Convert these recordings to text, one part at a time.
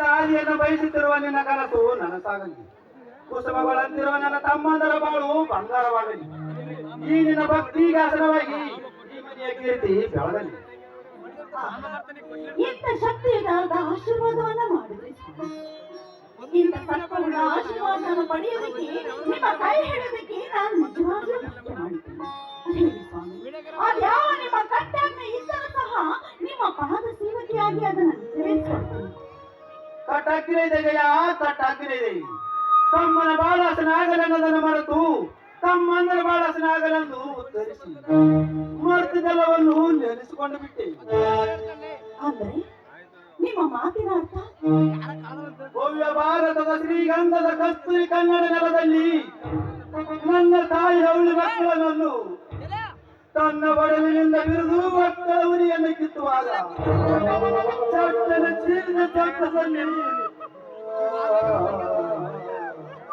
ಪಡೆದ ಆದಿಯನ್ನು ಬಯಸುತ್ತಿರುವ ನಿನ್ನ ಕನಸು ನನಸಾಗಲಿ ಕುಸುಮಗಳಂತಿರುವ ನನ್ನ ತಮ್ಮಂದರ ಬಾಳು ಬಂಗಾರವಾಗಲಿ. ಈ ನಿನ್ನ ಭಕ್ತಿ ಆಸನವಾಗಿ ಈ ಮನೆಯ ಕೀರ್ತಿ ಬೆಳಗಲಿ. ಇಂಥ ಶಕ್ತಿಯುತ ಆಶೀರ್ವಾದವನ್ನ ಮಾಡಿದ್ರಿ ಇಂಥ ಸತ್ವಗಳ ಆಶೀರ್ವಾದವನ್ನು ಪಡೆಯೋದಕ್ಕೆ ನಿಮ್ಮ ಕೈ ಹಿಡಿಯೋದಕ್ಕೆ ನಾನು ನಿಜವಾಗ್ಲೂ ಭಕ್ತಿ ಮಾಡಿದ್ದೇನೆ ಅದ್ಯಾವ ನಿಮ್ಮ ಕಟ್ಟಾಜ್ಞೆ ಇದ್ದರೂ ಸಹ ನಿಮ್ಮ ಪಾದ ಸೇವಕಿಯಾಗಿ ಅದನ್ನು ನೆರವೇರಿಸಿಕೊಡ್ತೀನಿ. ಕಟ್ಟಾಕಿನ ಇದೆ ಜಯ ಕಟ್ಟಾಕಿನ ಇದೆ ತಮ್ಮನ ಬಾಳಾಸನಾಗಲೆನ್ನದನ್ನು ಮರೆತು ತಮ್ಮಂದರ ಬಾಳಾಸನಾಗಲೆಂದು ಉತ್ತರಿಸಿ ಮರ್ತಿದೆಲ್ಲವನ್ನು ನೆನೆಸಿಕೊಂಡು ಬಿಟ್ಟೆ. ಅಂದರೆ ನಿಮ್ಮ ಮಾತಿನ ಅರ್ಥ? ಭವ್ಯ ಭಾರತದ ಶ್ರೀಗಂಧದ ಕಸ್ತೂರಿ ಕನ್ನಡ ನೆಲದಲ್ಲಿ ನನ್ನ ತಾಯಿ ಅವಳಿ ಮಕ್ಕಳನ್ನು ತನ್ನ ಬಡವಿನಿಂದ ಬಿರಿದು ಉರಿಯನ್ನು ಕಿತ್ತುವಾಗ ಚಟ್ಟನ ಚೀಲದ ಚಟ್ಟದಲ್ಲಿ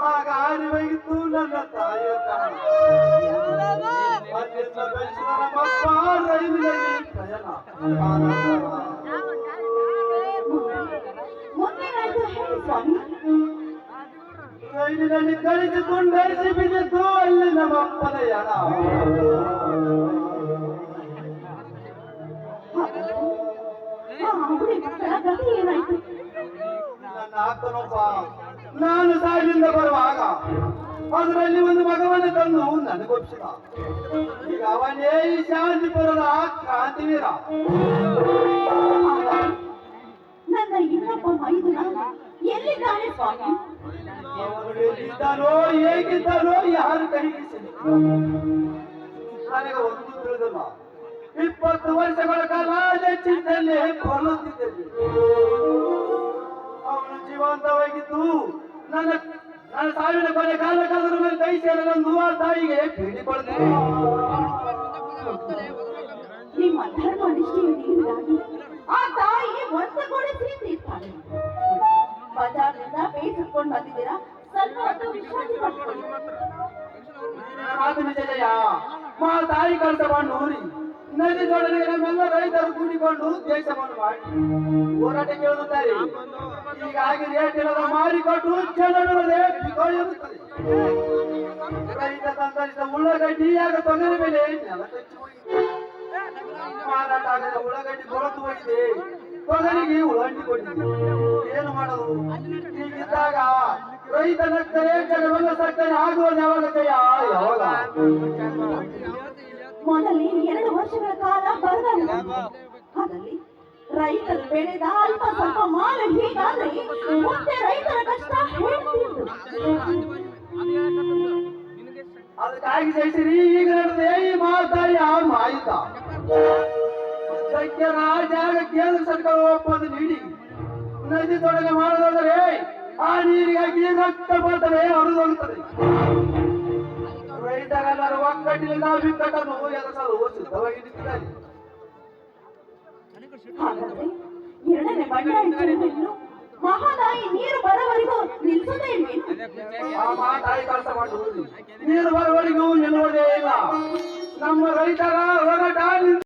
ಆಗ ಹಾರಿ ಹೋಗಿತ್ತು ನನ್ನ ತಾಯಿಯ ರೈಲಿನಲ್ಲಿ ಪ್ರಯಾಣ. ರೈಲಿನಲ್ಲಿ ಅಲ್ಲಿ ನಮ್ಮಪ್ಪನ ಯಾಣ ಅಕ್ಕನೊಬ್ಬ ನಾನು ಸಾವಿನಿಂದ ಬರುವಾಗ ಅದರಲ್ಲಿ ಒಂದು ಮಗವನ್ನು ತಂದು ನನಗೊಪ್ಪಿಸಿದ ಈಗ ಅವನೇ ಈ ಶಾಂತಿಪುರದ ಕ್ರಾಂತಿವೀರ. ನನ್ನ ಇನ್ನೊಬ್ಬ ಮೈದುನ ಎಲ್ಲಿದ್ದಾನೆ ಸ್ವಾಮಿ? ಅವನು ಎಲ್ಲಿದ್ದಾನೋ ಹೇಗಿದ್ದಾನೋ ಯಾರು ಸಿಕ್ಕಿಲ್ಲ. ನನಗೆ ಒಂದು ತಿಳಿದಲ್ಲ. ಇಪ್ಪತ್ತು ವರ್ಷಗಳ ಕಾಲ ಚಿಂತನೆ ಚಿಂತೆಯಲ್ಲಿ ಅವನು ಜೀವಂತವಾಗಿದ್ದು ನನ್ನ ನನ್ನ ಸಾವಿನ ಕೊನೆ ಕಾಲಕ್ಕಾದ್ರ ಮೇಲೆ ಕೈ ಸೇರಲೆಂದು ನೂವಾರ ತಾಯಿಗೆ ಬೇಡಿಕೊಳ್ಳುತ್ತೇನೆ ನಿಮ್ಮ ಧರ್ಮ ನಿಷ್ಠೆಯನ್ನಾಗಿ ಆ ತಾಯಿ ಒಂದುಗೂಡಿಸಿ ತೀರ್ಪಾನೆ ಬಜಾರ್ನಿಂದ ಬೇಯಿಸಿಕೊಂಡು ಬಂದಿದ್ದೀರಾ? ಸ್ವಲ್ಪ ಹೊತ್ತು ವಿಶ್ರಾಂತಿ ಪಡ್ಕೊಳ್ಳಿ. ಮಾತು ನಿಜಯ ಮಾ ತಾಯಿ ಕಳಸವನ್ನು ಊರಿ ರೈತರು ಕೂಡಿಕೊಂಡು ದೇಶವನ್ನು ಮಾಡಿ. ಹೋರಾಟ ಕೇಳುತ್ತಾರೆ. ಹೀಗಾಗಿ ರೇಟ್ ಇಲ್ಲದ ಮಾರಿಕೊಂಡು ಜನರೇ ತಂದರಿಸಿದ ಉಳ್ಳಾಗಡ್ಡಿ ಆಗ ತೊಂದರೆ ಮೇಲೆ ಮಾರಾಟ ಆಗದ ಉಳ್ಳಾಗಡ್ಡಿ ಕೊರತು ಹೋಗಿದೆ. ತೊಗರಿಗೆ ಉಳಂಟಿಕೊಂಡಿದೆ ಏನು ಮಾಡೋದು? ಹೀಗಿದ್ದಾಗ ರೈತನ ಕರೆ ಜನವೆಲ್ಲ ಸಕ್ಕರೆ ಆಗುವುದು ಯಾವಾಗ ಯಾವಾಗ? ಮೊದಲೇ ಎರಡು ವರ್ಷಗಳ ಕಾಲ ಬರಗಾಲ ಅದರಲ್ಲಿ ರೈತರು ಬೆಳೆದ ಅಲ್ಪ ಸ್ವಲ್ಪ ಮಾಲು ಹೀಗಾದ್ರೆ ಮುಂದೆ ರೈತರ ಕಷ್ಟ ಹೇಳ್ತಿದ್ದು ಅದಕ್ಕಾಗಿ ಜಯಿಸಿರಿ, ಈಗ ನಡೆದೇ ಈ ಮಾತಾಯ ಮಾಯುತ ಸತ್ಯ ರಾಜಾಗ ಕೇಂದ್ರ ಸರ್ಕಾರ ಒಪ್ಪಂದ ನೀಡಿ, ನದಿ ತೊಡಗ ಮಾಡೋದಾದರೆ ಆ ನೀರಿಗಾಗಿ ರಕ್ತ ಹಾಗಾದ್ರೆ ಎರಡನೇ ಮಹಾದಾಯಿ ನೀರು ಬರವರಿಗೂ ನಿಲ್ಸೋದೇ ನೀರು ಬರುವವರೆಗೂ ನಿಲ್ಲುವುದೇ ಇಲ್ಲ. ನಮ್ಮ ರೈತರ ಹೋರಾಟ